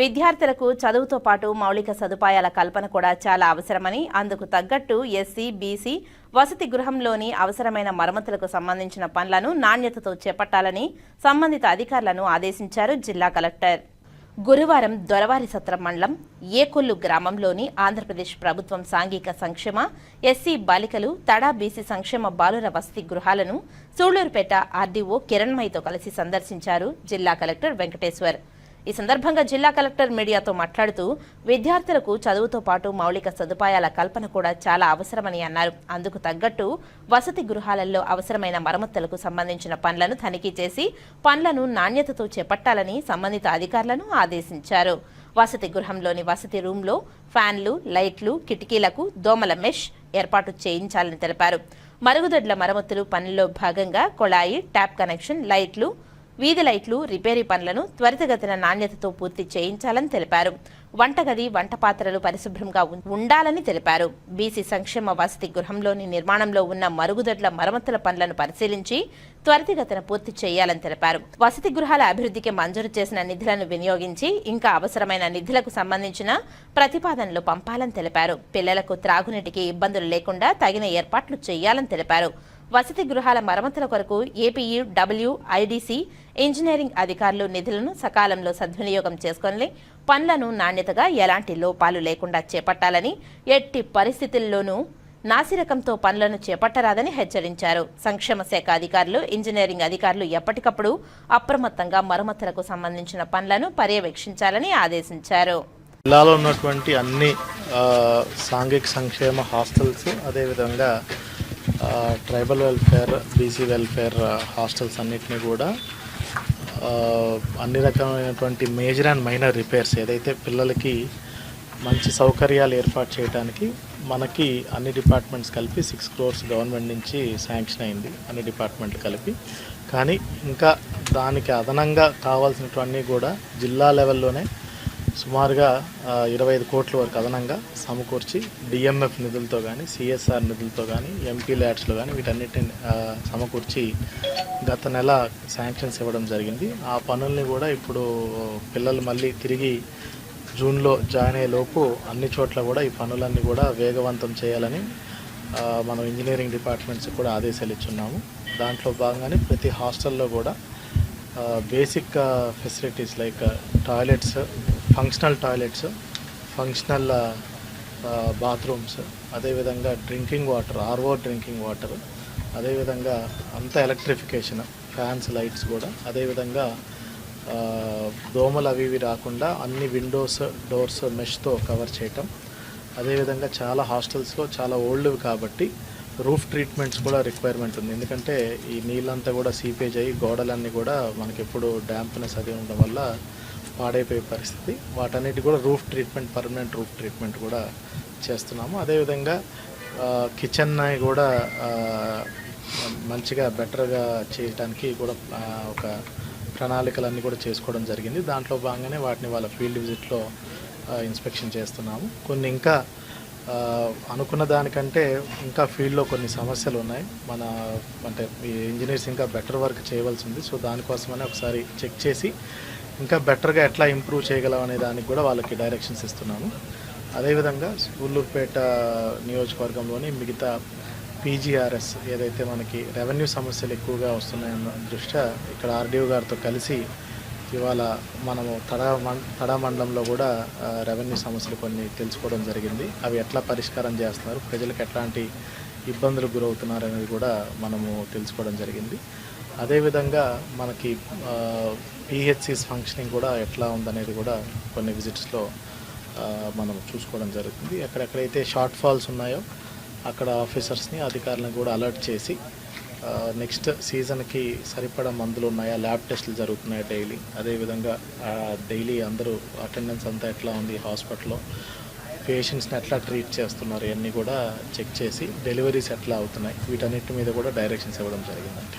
విద్యార్థులకు చదువుతో పాటు మౌలిక సదుపాయాల కల్పన కూడా చాలా అవసరమని అందుకు తగ్గట్టు ఎస్సీ బీసీ వసతి గృహంలోని అవసరమైన మరమ్మతులకు సంబంధించిన పనులను నాణ్యతతో చేపట్టాలని సంబంధిత అధికారులను ఆదేశించారు జిల్లా కలెక్టర్. గురువారం దొరవారి సత్రం మండలం ఏకొల్లు గ్రామంలోని ఆంధ్రప్రదేశ్ ప్రభుత్వం సాంఘిక సంక్షేమ ఎస్సీ బాలికలు తడా బీసీ సంక్షేమ బాలుర వసతి గృహాలను సూళ్ళూరుపేట ఆర్డీఓ కిరణ్మయితో కలిసి సందర్శించారు జిల్లా కలెక్టర్ వెంకటేశ్వర్. ఈ సందర్భంగా జిల్లా కలెక్టర్ మీడియాతో మాట్లాడుతూ విద్యార్థులకు చదువుతో పాటు మౌలిక సదుపాయాల కల్పన కూడా చాలా అవసరమని అన్నారు. అందుకు తగ్గట్టు వసతి గృహాలలో అవసరమైన మరమ్మతులకు సంబంధించిన పనులను తనిఖీ చేసి పనులను నాణ్యతతో చేపట్టాలని సంబంధిత అధికారులను ఆదేశించారు. వసతి గృహంలోని వసతి రూమ్లో ఫ్యాన్లు లైట్లు కిటికీలకు దోమల మెష్ ఏర్పాటు చేయించాలని తెలిపారు. మరుగుదొడ్ల మరమ్మతులు పనుల్లో భాగంగా కొళాయి ట్యాప్ కనెక్షన్ లైట్లు వీధి లైట్లు రిపేరీ పనులను త్వరితగతిన నాణ్యతతో పూర్తి చేయించాలని తెలిపారు. వంటగది వంట పాత్రలు పరిశుభ్రంగా ఉండాలని తెలిపారు. బీసీ సంక్షేమ వసతి గృహంలోని నిర్మాణంలో ఉన్న మరుగుదొడ్ల మరమ్మతుల పనులను పరిశీలించి త్వరితగతిన పూర్తి చేయాలని తెలిపారు. వసతి గృహాల అభివృద్ధికి మంజూరు చేసిన నిధులను వినియోగించి ఇంకా అవసరమైన నిధులకు సంబంధించిన ప్రతిపాదనలు పంపాలని తెలిపారు. పిల్లలకు త్రాగునీటికి ఇబ్బందులు లేకుండా తగిన ఏర్పాట్లు చేయాలని తెలిపారు. వసతి గృహాల మరమ్మతుల కొరకు ఏపీయు డబ్ల్యూ ఐడీసీ ఇంజనీరింగ్ అధికారులు నిధులను సకాలంలో సద్వినియోగం చేసుకొని పనులను నాణ్యతగా ఎలాంటి లోపాలు లేకుండా చేపట్టాలని ఎట్టి పరిస్థితుల్లోనూ నాసిరకంతో పనులను చేపట్టరాదని హెచ్చరించారు. సంక్షేమ శాఖ అధికారులు ఇంజనీరింగ్ అధికారులు ఎప్పటికప్పుడు అప్రమత్తంగా మరమ్మతులకు సంబంధించిన పనులను పర్యవేక్షించాలని ఆదేశించారు. జిల్లాలో ఉన్నటువంటి అన్ని సాంఘిక సంక్షేమ హాస్టల్స్ అదేవిధంగా tribal welfare BC welfare hostels అన్నిటినీ కూడా అన్ని రకమైనటువంటి మేజర్ అండ్ మైనర్ రిపేర్స్ ఏదైతే పిల్లలకి మంచి సౌకర్యాలు ఏర్పాటు చేయడానికి మనకి అన్ని డిపార్ట్మెంట్స్ కలిపి సిక్స్ క్రోర్స్ గవర్నమెంట్ నుంచి శాంక్షన్ అయింది అన్ని డిపార్ట్మెంట్ కలిపి. కానీ ఇంకా దానికి అదనంగా కావాల్సినటువంటి కూడా జిల్లా లెవెల్లోనే సుమారుగా ఇరవై ఐదు కోట్ల వరకు అదనంగా సమకూర్చి డిఎంఎఫ్ నిధులతో కానీ సిఎస్ఆర్ నిధులతో కానీ ఎంపీ ల్యాడ్స్లో కానీ వీటన్నిటిని సమకూర్చి గత నెల శాంక్షన్స్ ఇవ్వడం జరిగింది. ఆ పనుల్ని కూడా ఇప్పుడు పిల్లలు మళ్ళీ తిరిగి జూన్లో జాయిన్ అయ్యేలోపు అన్ని చోట్ల కూడా ఈ పనులన్నీ కూడా వేగవంతం చేయాలని మనం ఇంజనీరింగ్ డిపార్ట్మెంట్స్ కూడా ఆదేశాలు ఇచ్చున్నాము. దాంట్లో భాగంగానే ప్రతి హాస్టల్లో కూడా basic facilities like toilets functional toilets functional bathrooms అదేవిధంగా drinking water RO drinking water అదేవిధంగా అంత ఎలక్ట్రిఫికేషన్ ఫ్యాన్స్ లైట్స్ కూడా అదేవిధంగా దోమలు అవి ఇవి రాకుండా అన్ని విండోస్ డోర్స్ మెష్తో కవర్ చేయటం. అదేవిధంగా చాలా హాస్టల్స్లో చాలా ఓల్డ్ కాబట్టి రూఫ్ ట్రీట్మెంట్స్ కూడా రిక్వైర్మెంట్ ఉంది. ఎందుకంటే ఈ నీళ్ళంతా కూడా సీపేజ్ అయ్యి గోడలన్నీ కూడా మనకి ఎప్పుడు డ్యాంప్నెస్ అది ఉండడం వల్ల పాడైపోయే పరిస్థితి. వాటన్నిటి కూడా roof treatment permanent roof treatment కూడా చేస్తున్నాము. అదేవిధంగా కిచెన్ కూడా మంచిగా బెటర్గా చేయడానికి కూడా ఒక ప్రణాళికలన్నీ కూడా చేసుకోవడం జరిగింది. దాంట్లో భాగంగానే వాటిని వాళ్ళ ఫీల్డ్ విజిట్లో ఇన్స్పెక్షన్ చేస్తున్నాము. కొన్ని ఇంకా అనుకున్న దానికంటే ఇంకా ఫీల్డ్లో కొన్ని సమస్యలు ఉన్నాయి. మన అంటే ఈ ఇంజనీర్స్ ఇంకా బెటర్ వర్క్ చేయవలసి ఉంది. సో దానికోసమనే ఒకసారి చెక్ చేసి ఇంకా బెటర్గా ఎట్లా ఇంప్రూవ్ చేయగలం అనే దానికి కూడా వాళ్ళకి డైరెక్షన్స్ ఇస్తున్నాము. అదేవిధంగా సూళ్ళూరుపేట నియోజకవర్గంలోని మిగతా పీజీఆర్ఎస్ ఏదైతే మనకి రెవెన్యూ సమస్యలు ఎక్కువగా వస్తున్నాయన్న దృష్ట్యా ఇక్కడ ఆర్డీఓ గారితో కలిసి ఇవాళ మనము తడా మం తడా మండలంలో కూడా రెవెన్యూ సమస్యలు కొన్ని తెలుసుకోవడం జరిగింది. అవి ఎట్లా పరిష్కారం చేస్తున్నారు? ప్రజలకు ఎట్లాంటి ఇబ్బందులు గురవుతున్నారు అనేది కూడా మనము తెలుసుకోవడం జరిగింది. అదేవిధంగా మనకి పిహెచ్సిస్ ఫంక్షనింగ్ కూడా ఎట్లా ఉందనేది కూడా కొన్ని విజిట్స్లో మనం చూసుకోవడం జరుగుతుంది. ఎక్కడెక్కడైతే షార్ట్ ఫాల్స్ ఉన్నాయో అక్కడ ఆఫీసర్స్ని అధికారులను కూడా అలర్ట్ చేసి నెక్స్ట్ సీజన్కి సరిపడా మందులు ఉన్నాయా ల్యాబ్ టెస్టులు జరుగుతున్నాయా డైలీ అదేవిధంగా డైలీ అందరూ అటెండెన్స్ అంతా ఎట్లా ఉంది హాస్పిటల్లో పేషెంట్స్ని ఎట్లా ట్రీట్ చేస్తున్నారు ఇవన్నీ కూడా చెక్ చేసి డెలివరీస్ ఎట్లా అవుతున్నాయి వీటన్నిటి మీద కూడా డైరెక్షన్స్ ఇవ్వడం జరిగిందండి.